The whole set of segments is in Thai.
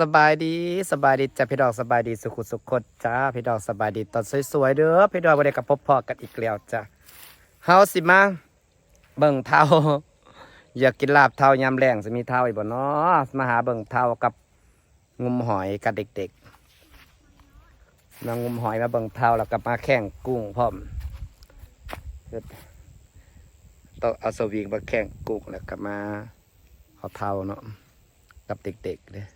สบายดีสบายดีจ้ะพี่ดอกสบายดีสุขุสุขคนจ้าพี่ดอกสบายดีตอนสวยๆเด้อพี่ดอกวันนี้กับพบพอกันอีกแล้วจ้ะเฮาสิมาเบิ่งเท่าอยากกินลาบเท่ายามแรงจะมีเท่าอีกบ่เนาะมาหาเบิ่งเท่ากับงุมหอยกับเด็กๆมางุมหอยมาเบิ่งเท่าแล้วก็มาแข่งกุ้งพร้อมต้องเอาสวิงมาแข่งกุ้งแล้วก็มาเอาเท่าเนาะกับเด็กๆเลย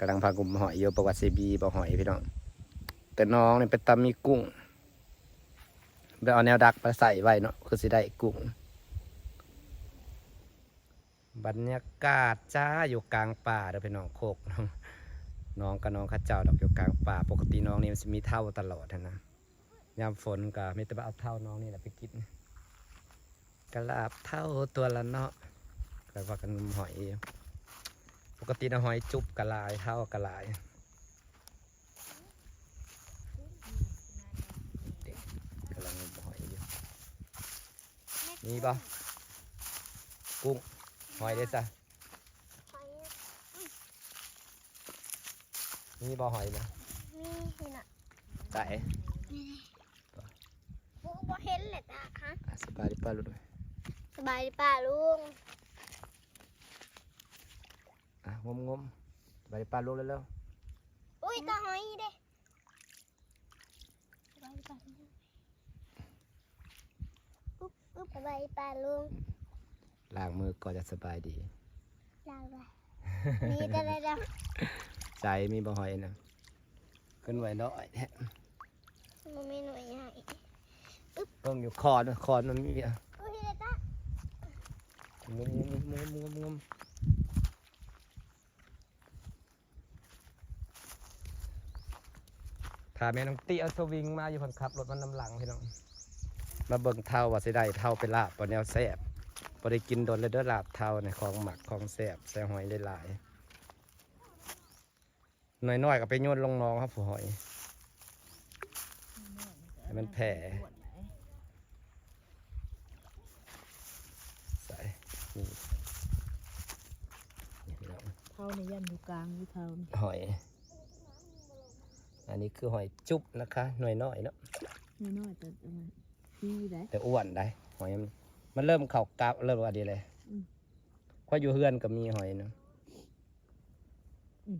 กำลังพากลุ่มหอยอยู่ประวัติซีบีบ่หอยพี่น้องแต่น้องเนี่ยเป็นตามีกุ้งไปเอาแนวดักมาใส่ไว้เนาะคือสิได้กุ้งบรรยากาศจ้าอยู่กลางป่าเด้อพี่น้องโคกน้องน้องกับน้องข้าเจ้าดอกอยู่กลางป่า ปกติน้องนี่มันจะมีเท่าตลอดนะยามฝนก็ไม่แต่ว่าเอาเท่าน้องนี่แหละไปกินกระลาบเท่าตัวละเนาะก็ว่ากันหอยอ ปกตินะหอยจุบกระลายเท่ากระลายเด็กกำลังงมหอยอยู่มีปะกุ้งหอยได้จ้ะมีบ่หอยนะมีนี่น่ะใจกูบ่เห็นเลยจ้ะฮะอะสบายดีป้าลุดสบายดีป่าลุงอะ งมงมสบายดีป้าลุกเร็วอุ้ยตาหอยเด้สบายดีป่าลุงอุ๊บอุ๊บสบายดีป่าลุงๆล้างมือก่อนจะสบายดีลาวไปมีแต่ละดใจมีบ่หอยนะขึ้นไหวน้อยแท้ำมันมีหน่วยใหญ่เบิ่งอยู่คอนคอนมันมีอะอุ้ยเลยจ้ะงมงมงมงมงม ถ้าแม่น้องตีเอาสวิงมาอยู่คนขับรถมันนำหลังพี่น้อง มาเบิ่งเท่าว่าสิได้เท่าไปลาบบ่แนวแซ่บบ่ได้กินโดนเลยเด้อลาบเท่าในของหมักของแซ่บใส่หอยหลายๆน้อยๆก็ไปโยนลงหน้องครับผู้หอยให้มันแผ่ใส่นี่นี่พี่น้องเท่าในยันอยู่กลางอยู่เท่านี่หอย อันนี้คือหอยจุ๊บนะคะหน่วยน้อยเนาะน้อยๆแต่มันดีได้แต่อ้วนได้หอยมันมันเริ่มเข่ากาวเริ่มว่าดีเลยอืมเพราะอยู่เฮือนก็มีหอยเนาะอืม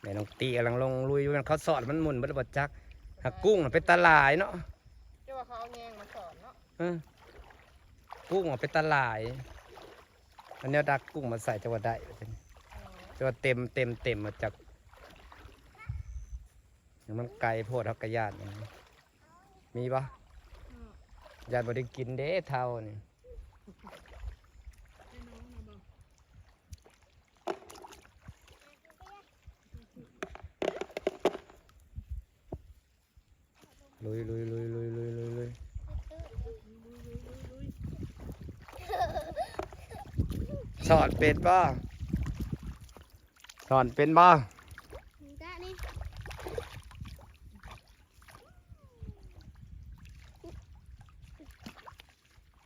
แม่น้องตีกำลังลงลุยอยู่กันเขาสอนมันหมุนบัดบดจักหักกุ้งน่ะเป็นตาลายเนาะเจ้าว่าเขาเอาแงงมาสอนเนาะเออกุ้งอะเป็นตาลายอันเนี้ยดักกุ้งมาใส่จังหวัดได้จังหวัดเต็มเต็มเต็มมาจากอย่าง มันไกลโพดเขากระยานมีปะยานบ่ได้กินเด้เท่านี่ลุยลุยลุยลุยลุยลุยลุยสอนเป็นป่ะสอนเป็นป่ะ จ้ะนี่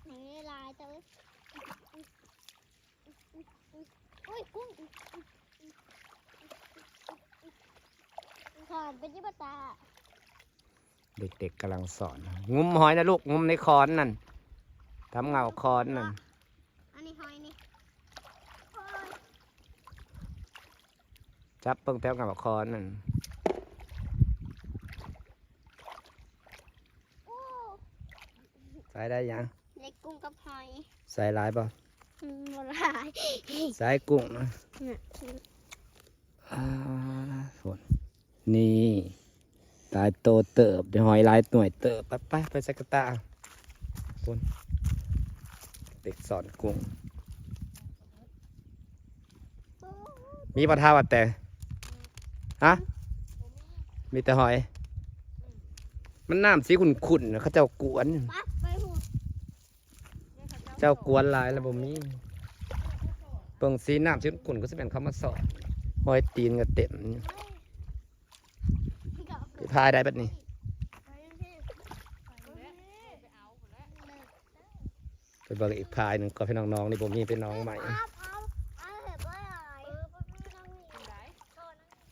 นี่ลายจ้ะเว้ยอุ้ยกุ้งส อนเป็นยิบตา เด็กๆกำลังสอนงุมหอยนะลูกงุมในคอนนั่นทำเงาคอนนั่นอันนี้หอยนี่โอ้ยจับเปิ้งแป๊บเงาคอนนั่นโอ้ใส่ได้ยังเล็กกุ้งกับหอยใส่หลายป่ะอืมบ่หลายใส่กุ้งนะน่ะอ่าฝน นี่ตายโตเติบเดี๋ยวหอยลายหน่วยเติบไปไปไปส่กตาฝนเด็กสอนกุ้งมีปลาทาวัดแต่ฮะมีแต่หอย มันน้ำสีขุ่นๆนเขาเจ้ากวน เจ้ากวนลายแล้วบ่มีเปิงสีน้ำสีขุ่นก็จะเป็นเขามาสอนหอยตีนก็เต็ม พายได้แบบนี้ไปเบิ่งอีกพายหนึ่งก็พี่น้องๆนี่บ่มีเป็นน้องใหม่ปั๊บเอาเอาเห็ดไว้หลาย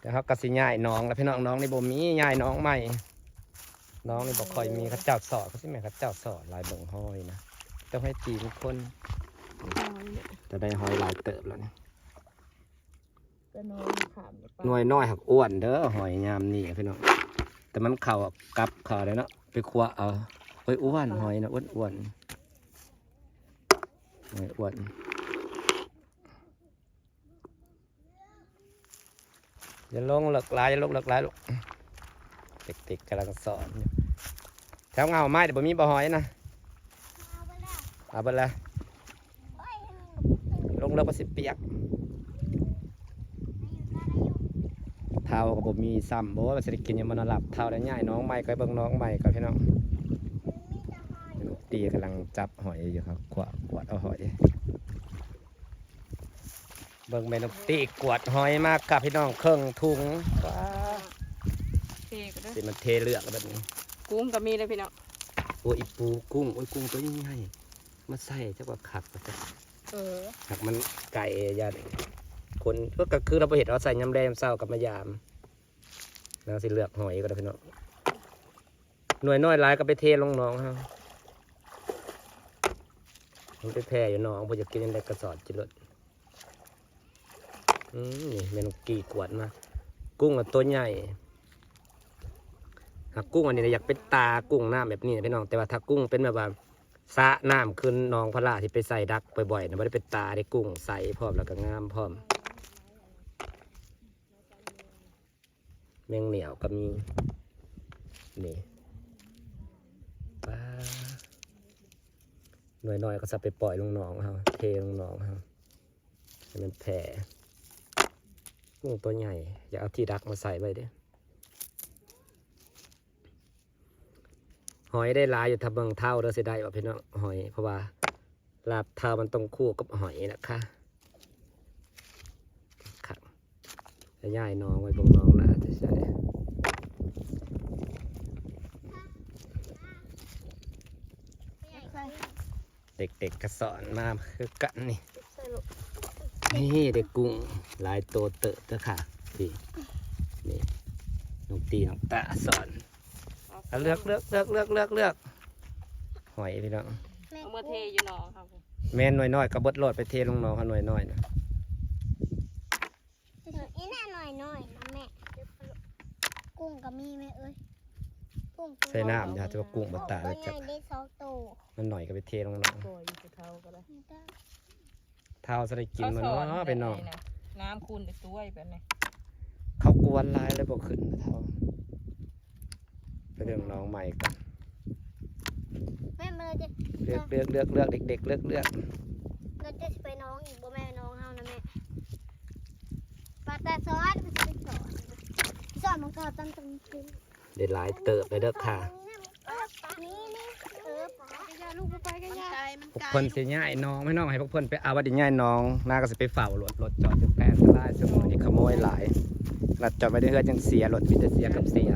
เดี๋ยวเขาก็สิย้ายน้องแล้วพี่น้องน้องในบ่มีย้ายน้องใหม่ น้องนี่บ่ค่อยมีเขาเจ้าสอนเขาสิแม่เขาเจ้าสอนลายเบิ่งห้อยนะต้องให้ตีนคนน้อยเนี่ยจะได้ห้อยลายเติบแล้วนี่ก็น้อยขามไปหน่วยน้อยหักอ้วนเด้อหอยยามนี่พี่น้อง แต่มันเข่ากลับเข่าเลยเนาะไปคว้าเอาเฮ้ยอ้วนหอยนะอ้วนอ้วนหอยอ้วนอย่าลงหลักลายอย่าลงหลักลายลูกเด็กๆกำลังสอนอยู่แถวเงาไม้เดี๋ยวบ่มีบ่หอยนะเอาไปแล้วเอาไปเลยโอ้ยลงแล้วก็สิเปียก เท้าก็บ่มีซ้ำบ่ว่าสิได้กินยังมันหลับเท้าได้ง่ายน้องใหม่ก็เบิ่งน้องใหม่ก็พี่น้องลูกตีกำลังจับหอยอยู่ครับกวาดกวาดเอาหอยเบิ่งแม่นกตีกวาดหอยมากกับพี่น้องเครื่องถุงว้าเทก็ได้สิมันเทเลือกแบบนี้กุ้งก็มีเลยพี่น้องโอ้ยอีปูกุ้งโอ้ยกุ้งตัวใหญ่ๆมาใส่จักว่าขักว่าจักเออหักมันไก่ยาดคนก็คือเราไปเห็นเราใส่ยำแดงเศร้ากับมะยาม แล้วสิเลือกหอยก็ได้พี่น้องหน่วยน้อยหลายก็ไปเทลงน้องครับมันไปแพร่อยู่น้องพอจะกินยังไงกระสอบจิรดอืมนี่เมนูกี่กวดมากุ้งอะตัวใหญ่หากกุ้งอันนี้นะอยากเป็นตากุ้งน้ำแบบนี้นะพี่น้องแต่ว่าถ้ากุ้งเป็นแบบว่าสะน้ำขึ้นหนองพระลาที่ไปใส่ดักบ่อยๆนะไม่ได้เป็นตาได้กุ้งใสพร้อมแล้วก็งามพร้อม แมงเหนียวก็มีนี่ปลาหน่อยๆก็จะไปปล่อยลงหนองครับเทลงหนองครับให้มันแผ่กุ้งตัวใหญ่ อย่าเอาที่ดักมาใส่ไว้เด้หอยได้ลายอยู่ถ้าเบิงเท่าเด้อสิได้ว่าพี่น้องหอย เพราะว่าลาบเท่ามันต้องคู่กับหอยนะคะครับจะย่ายน้องไว้บงน้อง นะจะใช่เด็กๆก็สอนมาคือกันนี่ใส่ลูกนี่เด็กกุ้งหลายตัวเตอะเด้อค่ะนี่นี่น้องตีน้องตาสอนเอาเลือกเลือกเลือกเลือกเลือกเลือกหอยพี่น้องแม่เอามาเทอยู่หนองครับผมแม่นหน่อยน้อยๆก็เบดโลดไปเทลงหนองเขาหน่อยน้อยๆนะอีน่าหน่อยหน่อยนะแม่ กุ้งก็มีแม่เอ้ย กุ้งใส่น้ำอย่าจะว่ากุ้งบดตายเลเลยยจัจับบได้สองตัวมันหน่อยก็ไปเทลงหนองปล่อยอยู่กับเท้าก็ได้เท้าจะได้กินมันเนาะเป็นน้องน้ำคูณไปตัวแบบนี้เขากวนหลายเลยบอกขึ้นนะเท้าไปเรื่องน้องใหม่กันแม่มันจะเลือกเลือกเลือกเลือกเด็กๆเลือกเลือกเราจะไปน้องอีกบ่แม่น้องเฮานะแม่ปาแต่ซอสมันจะไปสอนสอนมันก็ตั้งตั้งตึง เด็ดหลายเติบเลยเด้อค่ะนี่นี่เออปาอย่าลูกไปกันอย่าพวกเพิ่นสิย้ายน้องไม่น้องให้พวกเพิ่นไปเอาวัดย้ายน้องนาก็สิไปเฝ้ารถรถจอดอยู่แปลงสลายสมมุตินี่ขโมยหลายรถจอดไม่ได้เฮือจังเสียรถมีแต่เสียกับเสีย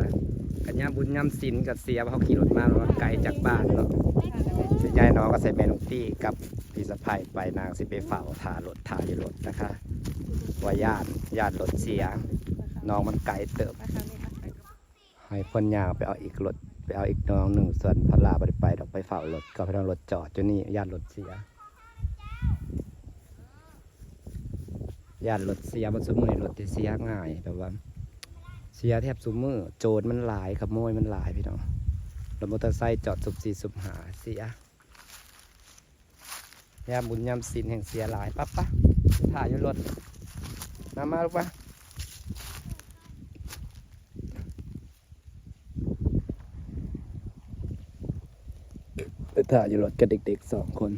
กันยาบุญยามศีลกับเสียเพราะเขาขี่รถมาเพราะว่าไกลจากบ้านเนาะสิย้ายน้องก็ใส่แม่นุกตี้กับพี่สะพ้ายไปนางสิไปเฝ้าถ่ารถถ่ายอยู่รถนะคะว่าญาติญาติรถเสียน้องมันไกลเติบ ให้พ่นยางไปเอาอีกรถไปเอาอีกน้องหนึ่งส่วนพลาไปไปดอกไปเฝ้ารถก็ไปทางรถจอดอยู่นี่ญาติรถเสียญาติรถเสียมันสมมือรถที่เสียง่ายแบบว่า เสียแทบสุมือโจรมันหลายขโมยมันหลายพี่น้องรถมอเตอร์ไซค์จอดสุบสีสุบหาเสียยามบุญยามศิลแห่งเสียหลายปั๊บปะถ่ายอยู่รถมามาลูกปะ ไปถ่ายอยู่รถกับเด็กๆสองคน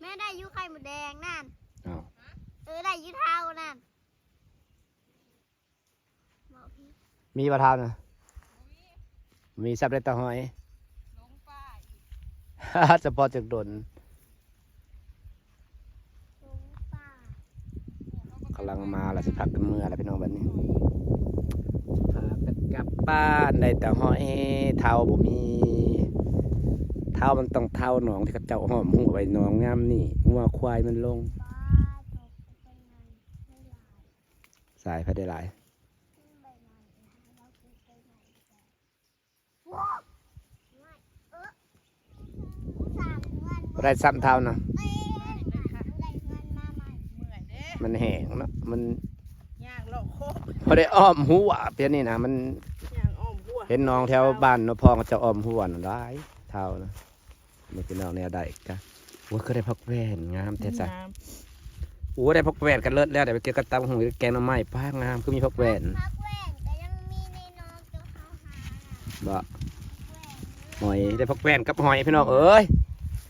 แม่ได้ยุไข่หมูแดงนั่น อ้าวเออได้ยุเท้านั่นบอกพี่มีประทานนะมีซับได้แตะหอย ลงป้าอีกเฉพาะจากดนลุงป้ากำลังมาแล้วสิพักกันเมื่อแล้วพี่น้องแบบนี้พา กันกลับบ้านได้แต่หอยเท้าบ่มีเท้ามันต้องเท้าหนองที่เขาเจ้าหอมหัวไว้หนองงามนี่หัวควายมันลงป้าจบไปสายพอได้หลายสามเงินบ่ได้ซ้ำเท่านะเอ้ยได้เงินมาใหม่เมื่อยเด้มันแห้งเนาะมัน พอได้อ้อมหัวเพียนี่นะมันย่างอ้อมบัวเห็นน้องแถวบ้านนพองก็จะอ้อมหัวน่ะหลายเท่านะนี่พี่น้องเนี่ยได้กะว่าคือได้พักแว่นงามแต่จ้ะน้โอ้ได้พักแว่นกันเลิศแล้วเดี๋ยวไปเกี่ยวกับตำหูแกงหน้ำไม้ป้างามคือมีพักแว่นพักแว่นก็ยังมีในน้องเจ้าเขาหาน่ะบ่แว่นหอยได้พักแว่นกับหอยพี่น้องเอ้ย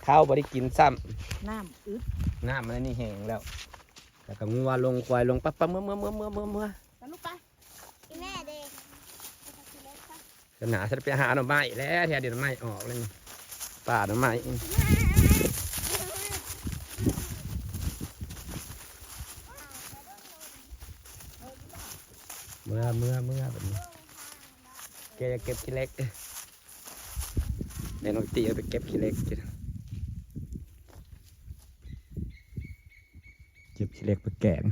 เท่าบ่ได้กินซ้ำน้ำอึดำน้ำมันนี่แห้งแล้ว แล้วก็งัวลงควายลงปั๊บปั๊บเมื่อเมื่อเมื่อเมื่อเมื่อเมื่อกันลูกไปอีแม่เด็กเอาไปกินเล็กปะขนาดฉันไปหาหน่อไม้แล้วแถวเดี๋ยวหน่อไม้ออกเลยป่าหน่อไม้เมื่อเมื่อเมื่อแบบนี้แกจะเก็บขี้เล็กเดี๋ยน้องตีเอาไปเก็บขี้เล็ก กินเก็บขี้เล็กไปแกง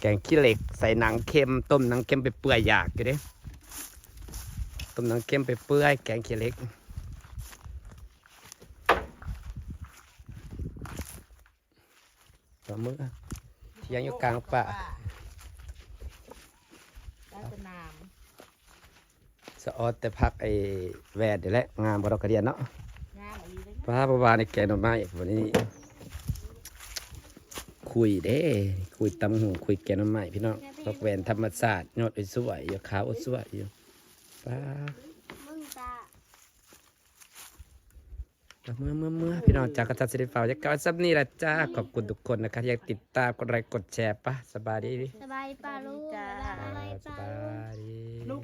แกงขี้เหล็กใส่หนังเค็ม ต้มหนังเค็มไปเปื่อยอยากอยู่เด้ต้มน้ำเค็มไปเปื่อย แกงเขียวเล็กต่อมือเที่ยงอยู่กลางป่าได้แต่น้สะออดแต่พักไอ้แวดเดี๋ยวแหละงามบรอกระเดียนเนาะำงามอีเลยป้าประวานในแกงหน่อไม้วันนี้ คุยเด้ คุยตำหูคุยแกงหน่อไม้พี่น้องพวกแหวนธรรมศาสตร์ยอดสวยอยู่ขาวสวยอยู่ป้ามึงตาเมื่อเมื่อเมื่อพี่น้องจากกระทัดสิริฟ้าจะกล่าวซับนี่แหละจ้าขอบคุณทุกคนนะครับที่ยังติดตามกดไลค์กดแชร์ปะสบายดีดิสบายดีป่าลูกสบายสป่าบาลูกยดีลูก